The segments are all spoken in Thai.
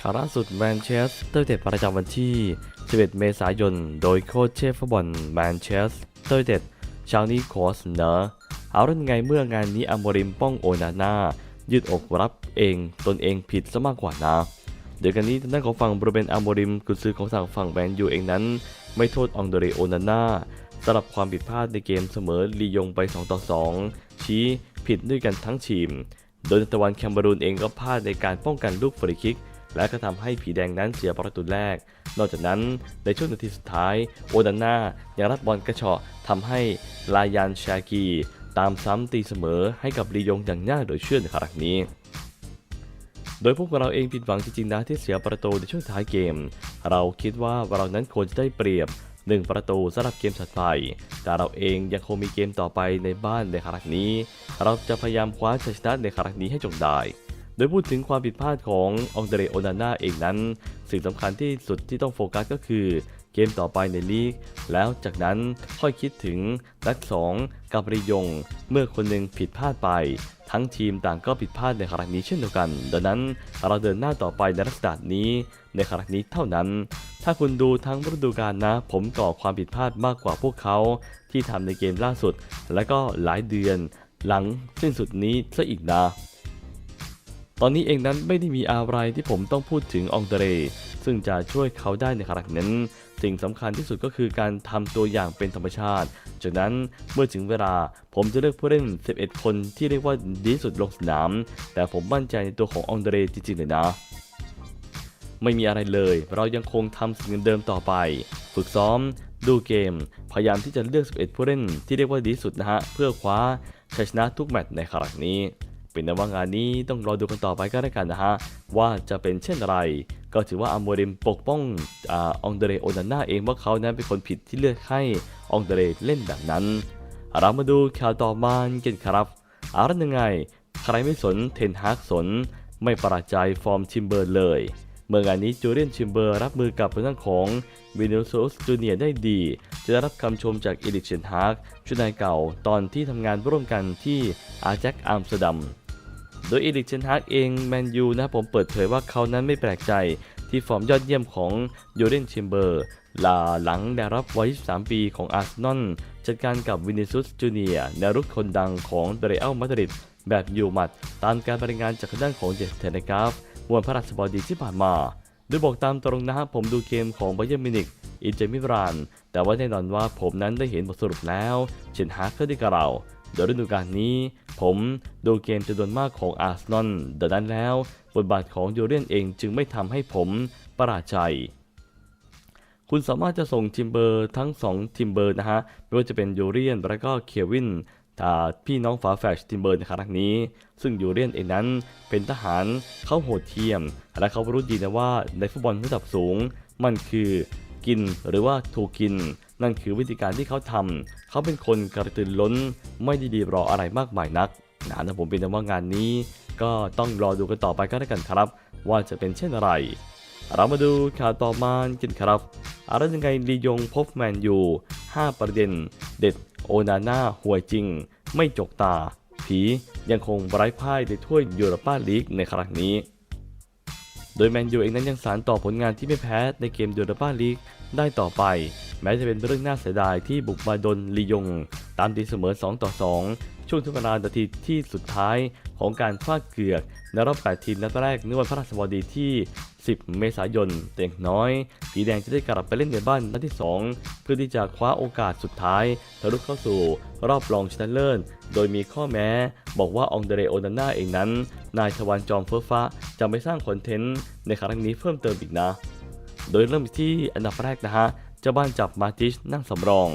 ข่าวล่าสุดแมนเชสเตอร์เต็ดประจำวันที่ 11 เมษายน โดยโค้ชเชฟฟุตบอลแมนเชสเตอร์เต็ดชาวนี้ขอเสนอเอาเรื่องไงเมื่องานนี้อัมริมป้องโอนาน่ายืดอกรับเองตนเองผิดซะมากกว่านะเดี๋ยวกันนี้ทางด้านของฝั่งบริเวณอัมริมกุนซือของทางฝั่งแมนยูเองนั้น ไม่โทษองโดเรโอนาน่าสำหรับความผิดพลาดในเกมเสมอลียงไป 2 ต่อ 2 ชี้ผิดด้วยกันทั้งทีม โดยตะวันแคมเบรูนเองก็พลาดในการป้องกันลูกฟรีคิก และก็ทำให้ผีแดงนั้นเสียประตูแรก นอกจากนั้นในช่วงนาทีสุดท้าย โอดาน่ายังรับบอลกระเฉาะทำให้ลายันชากีตามซ้ำตีเสมอให้กับลียงอย่างน่าเหลือเชื่อในครั้งนี้โดยพวกเราเองผิดหวังจริงๆนะที่เสียประตูในช่วงท้ายเกม เราคิดว่าเรานั้นควรจะได้เปรียบ 1 ประตูสำหรับเกมถัดไป แต่เราเองยังคงมีเกมต่อไปในบ้านในครั้งนี้ เราจะพยายามคว้าชัยชนะในครั้งนี้ให้จงได้ โดยพูดถึงความผิดพลาดขององเดรโอนาน่าเองนั้น สิ่งสำคัญที่สุดที่ต้องโฟกัสก็คือเกมต่อไปในลีก แล้วจากนั้นค่อยคิดถึงนัดสองกับริยง เมื่อคนหนึ่งผิดพลาดไป ทั้งทีมต่างก็ผิดพลาดในครั้งนี้เช่นเดียวกัน ดังนั้นเราเดินหน้าต่อไปในลักษณะนี้ในครั้งนี้เท่านั้น ถ้าคุณดูทั้งฤดูกาลนะ ผมก่อความผิดพลาดมากกว่าพวกเขา ที่ทำในเกมล่าสุด และก็หลายเดือน หลังสิ้นสุดนี้ซะอีกนะ ตอนนี้เองนั้นไม่ได้มีอะไรที่ผมต้องพูดถึงองเดเรซึ่งจะช่วยเขาได้ในครั้งนั้น สิ่งสำคัญที่สุดก็คือการทำตัวอย่างเป็นธรรมชาติ จากนั้นเมื่อถึงเวลาผมจะเลือกผู้เล่น 11 คนที่เรียกว่าดีสุดลงสนาม แต่ผมมั่นใจในตัวขององเดเรจริงๆเลยนะไม่มีอะไรเลย เรายังคงทำสิ่งเดิมต่อไป ฝึกซ้อม ดูเกม พยายามที่จะเลือก 11 ผู้เล่นที่เรียกว่าดีสุดนะฮะ เพื่อคว้าชัยชนะทุกแมตช์ในครั้งนี้ เป็นนว่างานนี้ต้องรอดูกันต่อไปก็แล้วกันนะฮะ ว่าจะเป็นเช่นไร ก็ถือว่าอัมโมริมปกป้องอองเดเรโอนาน่าเองว่าเขานั้นเป็นคนผิดที่เลือกให้องเดเรเล่นแบบนั้น เรามาดูข่าวต่อมากันครับอาละยังไง ใครไม่สนเทนฮากสน ไม่ประหลาดใจฟอร์มชิมเบอร์เลย เมื่องานนี้จูเลียนชิมเบอร์รับมือกับเรื่องของวินิโซสจูเนียได้ดี จะได้รับคำชมจากเอริกเชนฮากชุดนายเก่าตอนที่ทำงานร่วมกันที่อาแจ็คอัมสเตอร์ดัม โดยเอริกเชนฮากเองแมนยูนะครับผมเปิดเผยว่าเขานั้นไม่แปลกใจที่ฟอร์มยอดเยี่ยมของยูเรนชิมเบอร์ลาหลังได้รับวัย 23 ปีของอาร์เซนอลจัดการกับวินิซุสจูเนียแนวรุกคนดังของเรอัลมาดริดแบบอยู่หมัด ตามการบรายงานจากด้านของเจสเทนกราฟวันพระราชบดีที่ผ่านมา โดยบอกตามตรงนะครับผมดูเกมของไบเยอร์มินิกอินเตอร์มิราน แต่ว่าแน่นอนว่าผมนั้นได้เห็นบทสรุปแล้ว เชนฮาร์ก็ได้กับเรา โดยฤดูกาลนี้ ผมดูเกมจำนวนมากของอาร์เซนอลดังนั้นแล้ว บทบาทของยูเรียนเองจึงไม่ทำให้ผมประหลาดใจ คุณสามารถจะส่งทิมเบอร์ทั้ง 2 ทิมเบอร์นะฮะ ไม่ว่าจะเป็นยูเรียนและก็เควินถ้าพี่น้องฝาแฝดทิมเบอร์ในครั้งนี้ ซึ่งยูเรียนเองนั้นเป็นทหารเขาโหดเทียม และเขารู้ดีนะว่าในฟุตบอลระดับสูง มันคือกินหรือว่าถูกกิน นั่นคือวิธีการที่เขาทำเขาเป็นคนกระตือร้น ไม่ได้ดีรออะไรมากมายนักนะนะผมเป็นแต่ว่างานนี้ ก็ต้องรอดูกันต่อไปก็แล้วกันครับ ว่าจะเป็นเช่นไร เรามาดูข่าวต่อมากันครับอะไรยังไงลียงพบแมนยู5ประเด็น เด็ดโอนาน่าห่วยจริง ไม่จกตา ผียังคงไร้พ่ายในถ้วยยูโรปาลีกในครั้งนี้ โดยแมนยูเองนั้นยังสารต่อผลงานที่ไม่แพ้ในเกมยูโรปาลีกได้ต่อไป แม้จะเป็นเรื่องน่าเสียดายที่บุกมาโดนลียง ตามตีเสมอ 2 ต่อ 2 ช่วงทุกเวลานาทีที่สุดท้ายของการฟาดเกือกในรอบ8ทีมนัดแรกในวันพระราชบดีที่ 10 เมษายนแต่อย่างน้อย ผีแดงจะได้กลับไปเล่นในบ้านนัดที่ 2 เพื่อที่จะคว้าโอกาสสุดท้ายทะลุเข้าสู่รอบรองชนะเลิศโดยมีข้อแม้ บอกว่าองเดเรโอนาน่าเองนั้น นายทวารจอมเฟ้อฟ้าจะไม่สร้างคอนเทนต์ในครั้งนี้เพิ่มเติมอีกนะ โดยเริ่มที่อันดับแรกนะฮะ เจ้าบ้านจับมาติชนั่งสำรอง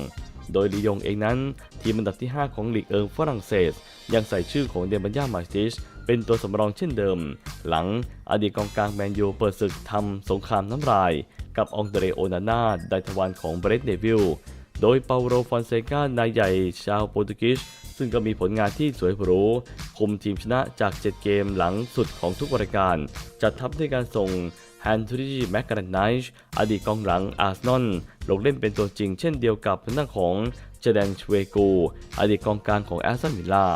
โดยลียงเองนั้น ทีมอันดับที่ 5 ของลีกเอิงฝรั่งเศส ยังใส่ชื่อของเดบันยามาติชเป็นตัวสำรองเช่นเดิม หลังอดีตกองกลางแมนยูเปิดศึกทำสงครามน้ำลาย กับองเดเรโอนาน่าไดทวานของเบรดเนวิลโดยเปาโรฟอนเซกานายใหญ่ชาวโปรตุเกสซึ่งก็มีผลงานที่สวยหรูคุมทีมชนะจาก 7 เกมหลังสุดของทุกรายการ จัดทัพด้วยการส่ง แฮนทรีแมกกาไนช์อดีตกองหลังอาร์เซนอลลงเล่นเป็นตัวจริงเช่นเดียวกับทางด้านของเจแดนชเวกูอดีตกองกลางของแอสตันวิลล่า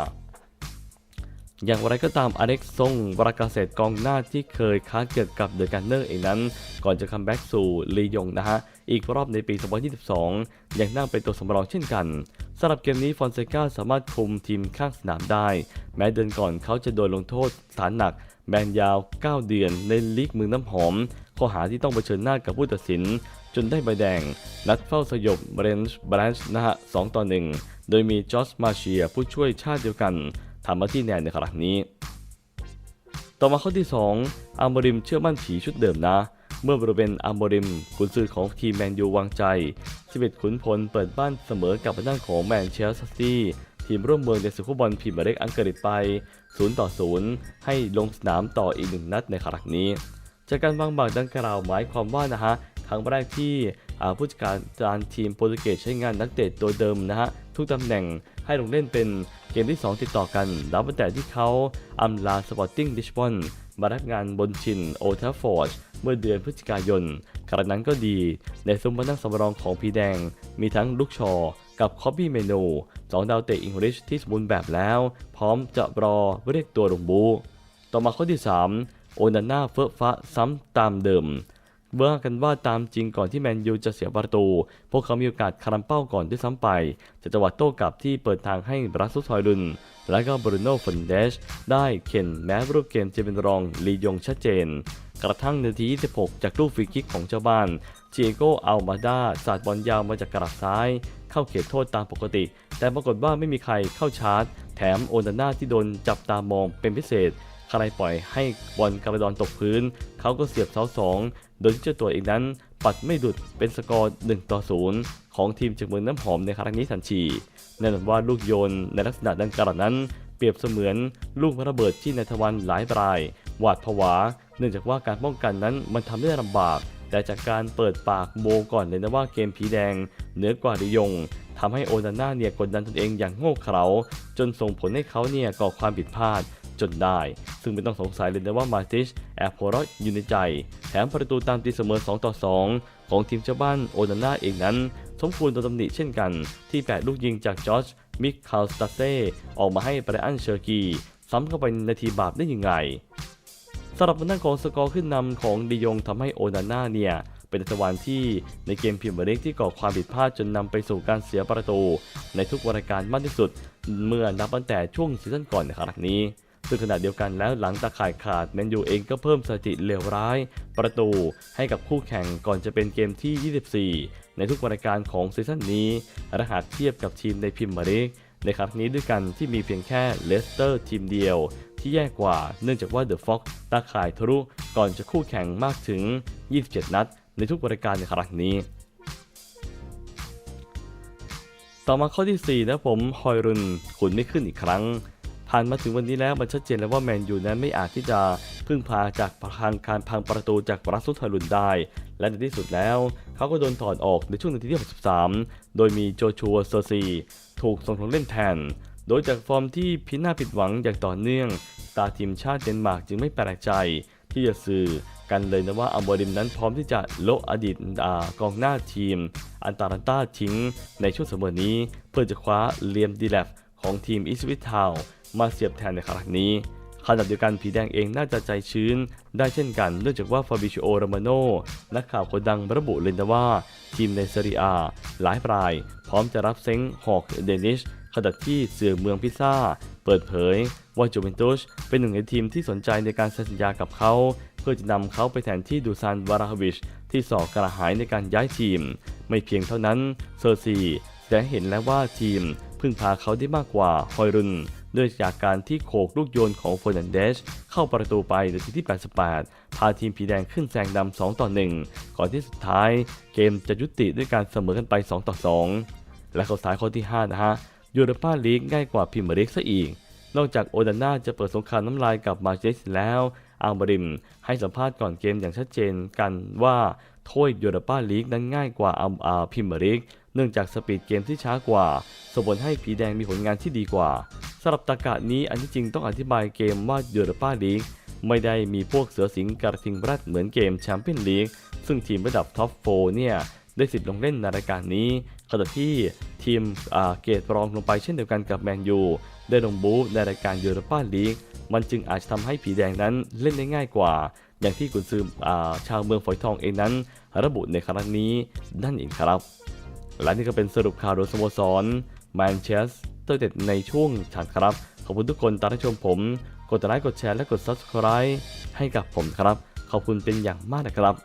อย่างไรก็ตามอเล็กซ์ซงวรากาเศษกองหน้าที่เคยค้าเกิดกับเดอะกันเนอร์เองนั้น ก่อนจะคัมแบ็กสู่ลียงนะฮะ อีกรอบในปี 2022 ยังนั่งเป็นตัวสำรองเช่นกันสำหรับเกมนี้ฟอนเซกาสามารถคุมทีมข้างสนามได้ แม้เดือนก่อนเขาจะโดนลงโทษฐานหนัก แบนยาว 9 เดือนในลีกเมืองน้ำหอม ข้อหาที่ต้องเผชิญหน้ากับผู้ตัดสิน จนได้ใบแดง นัดเฝ้าสยบเบรนช์บรันช์นะฮะ2ต่อ1โดยมีจอร์จมาเชียผู้ช่วยชาติเดียวกันทำหน้าที่แนนในครั้งนี้ ต่อมาข้อที่ 2อาร์โมริมเชื่อมั่นผีชุดเดิมนะ เมื่อบริเวณอาร์โมริมกุนซือของทีมแมนยูวางใจ11ขุนพลเปิดบ้านเสมอกับทางด้านของแมนเชสเตอร์ซิตี้ ทีมร่วมเมืองในศึกฟุตบอลพรีเมียร์ลีกอังกฤษไป 0 ต่อ 0 ให้ลงสนามต่ออีกหนึ่งนัดในครั้งนี้ จากการวางบากดังกล่าวหมายความว่านะฮะครั้งแรกที่ผู้จัดการการทีมโปรตุเกสใช้งานนักเตะตัวเดิมนะฮะทุกตำแหน่งให้ลงเล่นเป็นเกมที่ 2 ติดต่อกันนับตั้งแต่ที่เขาอำลาสปอร์ติ้งลิชบอนมารับงานบนชินโอทัฟฟอร์ดเมื่อเดือนพฤศจิกายนครั้งนั้นก็ดี ในซุ้มมานั่งสำรองของพีแดง มีทั้งลูกชอ กับคอบบี้เมนูสองดาวเตะอังกฤษที่สมบูรณ์แบบแล้ว พร้อมจะรอเรียกตัวลงบู ต่อมาข้อที่ 3 โอนาน่าเฟอะฟะซ้ำตามเดิมเบื่อกันว่าตามจริงก่อนที่แมนยูจะเสียประตู พวกเขามีโอกาสคารัมเป้าก่อนด้วยซ้ำไปจากจังหวะโต้กลับที่เปิดทางให้รัสซุสฮอยลุน และก็บรูโน่ฟอนเดชได้เข็นแม้รูปเกมจะเป็นรองลียงชัดเจน กระทั่งนาที 26 จากลูกฟรีคิกของเจ้าบ้าน เจโกอัลมาดาสาดบอลยาวมาจากกระดับซ้าย เข้าเขตโทษตามปกติ แต่ปรากฏว่าไม่มีใครเข้าชาร์จ แถมโอนาน่าที่โดนจับตามองเป็นพิเศษใครปล่อยให้บอลกระดอนตกพื้น เขาก็เสียบเสาสองโดยที่เจ้าตัวเองนั้น ปัดไม่ดุดเป็นสกอร์1ต่อ0ของทีมจากเมืองน้ำหอมในครั้งนี้ทันทีแน่นอนว่าลูกโยนในลักษณะดังกล่าวนั้น เปรียบเสมือนลูกระเบิดที่นายทวันหลายราย หวาดผวา เนื่องจากว่าการป้องกันนั้นมันทำได้ลำบาก แต่จากการเปิดปากโมก่อนเลยนะว่าเกมผีแดงเหนือกว่าดิยงทำให้โอนาน่าเนี่ยกดดันตนเองอย่างโง่เขลาจนส่งผลให้เขาเนี่ยก่อความผิดพลาดจนได้ ซึ่งไม่ต้องสงสัยเลยนะว่ามาติชแอบหัวเราะอยู่ในใจ แถมประตูตามตีเสมอ 2 ต่อ 2 ของทีมเจ้าบ้านโอนาน่าเองนั้น สมควรโดนตำหนิเช่นกันที่แปดลูกยิงจากจอร์จมิคคาลสตาเซ่ออกมาให้ไบรอันเชอร์กี ซ้ำเข้าไปในทีบาปได้ยังไง สำหรับด้านของสกอร์ขึ้นนำของดิยงทำให้โอนาน่าเนี่ยเป็นตะวันที่ในเกมพรีเมียร์ลีกที่ก่อความผิดพลาดจนนำไปสู่การเสียประตู ในทุกรายการมากที่สุด เมื่อนับตั้งแต่ช่วงซีซั่นก่อนในครั้งนี้ซึ่งขณะเดียวกันแล้วหลังตาข่ายขาดแมนยูเองก็เพิ่มสถิติเลวร้าย ประตูให้กับคู่แข่งก่อนจะเป็นเกมที่ 24 ในทุกรายการของซีซั่นนี้และหากเทียบกับทีมในพรีเมียร์ลีกในครั้งนี้ด้วยกันที่มีเพียงแค่เลสเตอร์ทีมเดียว ที่แย่กว่าเนื่องจากว่าเดอะฟ็อกตาข่ายทะลุก่อนจะคู่แข่งมากถึง 27 นัด ในทุกรายการในครั้งนี้ ต่อมาข้อที่ 4 นะผมฮอยรุนขุนไม่ขึ้นอีกครั้ง ผ่านมาถึงวันนี้แล้วมันชัดเจนแล้วว่าแมนยูนั้นไม่อาจที่จะพึ่งพาจากทางการพังประตูจากรัสซุสฮอรุนได้ และในที่สุดแล้วเขาก็โดนถอดออกในช่วงนาทีที่ 63 โดยมีโจชัวเซอร์ซี ถูกส่งลงเล่นแทน โดยจากฟอร์มที่พินาศผิดหวังอย่างต่อเนื่อง ตาทีมชาติเดนมาร์กจึงไม่แปลกใจ ที่จะสื่อกันเลยนะว่าอัมบอริมนั้นพร้อมที่จะโละอดีตอกองหน้าทีม อันตารันต้าทิ้งในช่วงเสมอนี้ เพื่อจะคว้าเลียมดีแลฟของทีมอิสวิททาวมาเสียบแทนในครั้งนี้ขณะเดียวกันผีแดงเองน่าจะใจชื้น ได้เช่นกันเนื่องจากว่าฟาบิชิโอโรมาโนนักข่าวคนดังระบุเลยนะว่า ทีมในเซรีอาหลายราย พร้อมจะรับเซ้งฮอกเดนิช ขณะที่เสื่อเมืองพิซซ่าเปิดเผยว่าจูเวนตุสเป็นหนึ่งในทีมที่สนใจในการเซ็นสัญญากับเขา เพื่อจะนำเขาไปแทนที่ดูซานวาราฮวิชที่สอกกระหายในการย้ายทีม ไม่เพียงเท่านั้นเซอร์ซีแสดงให้เห็นแล้วว่าทีมพึ่งพาเขาได้มากกว่าฮอยรุนด้วยจากการที่โขกลูกโยนของเฟอร์นันเดสเข้าประตูไปในทีที่ 88 พาทีมผีแดงขึ้นแซงนำ2ต่อ 1 ก่อนที่สุดท้ายเกมจะยุติด้วยการเสมอกันไป 2 ต่อ 2 และข้อสายข้อที่ 5 นะฮะ ยูโรปาลีกง่ายกว่าพรีเมร์ลีกซะอีก นอกจากโอดาน่าจะเปิดสงครามน้ำลายกับมาเจสแล้วอังบริมให้สัมภาษณ์ก่อนเกมอย่างชัดเจนกันว่าถ้วยยูโรปาลีกนั้นง่ายกว่าอัมอาพรีเมร์ลีกเนื่องจากสปีดเกมที่ช้ากว่าส่งผลให้ผีแดงมีผลงานที่ดีกว่าสำหรับตากะนี้อันที่จริงต้องอธิบายเกมว่ายูโรปาลีกไม่ได้มีพวกเสือสิงห์กระทิงแรดเหมือนเกมแชมเปี้ยนลีกซึ่งทีมระดับท็อปโฟเนี่ย ได้สิทธิ์ลงเล่นในรายการนี้ขณะที่ทีมเกรดรองลงไปเช่นเดียวกันกับแมนยูได้ลงบู๊ในรายการยูโรปาลีกมันจึงอาจจะทำให้ผีแดงนั้นเล่นได้ง่ายกว่า อย่างที่กุนซือชาวเมืองฝอยทองเองนั้น ระบุในครั้งนี้นั่นเองครับ และนี่ก็เป็นสรุปข่าวโดยสโมสรแมนเชสเตอร์เด็ดในช่วงฉันครับ ขอบคุณทุกคนตามที่ชมผม กดไลค์กดแชร์และกด Subscribe ให้กับผมครับ ขอบคุณเป็นอย่างมากนะครับ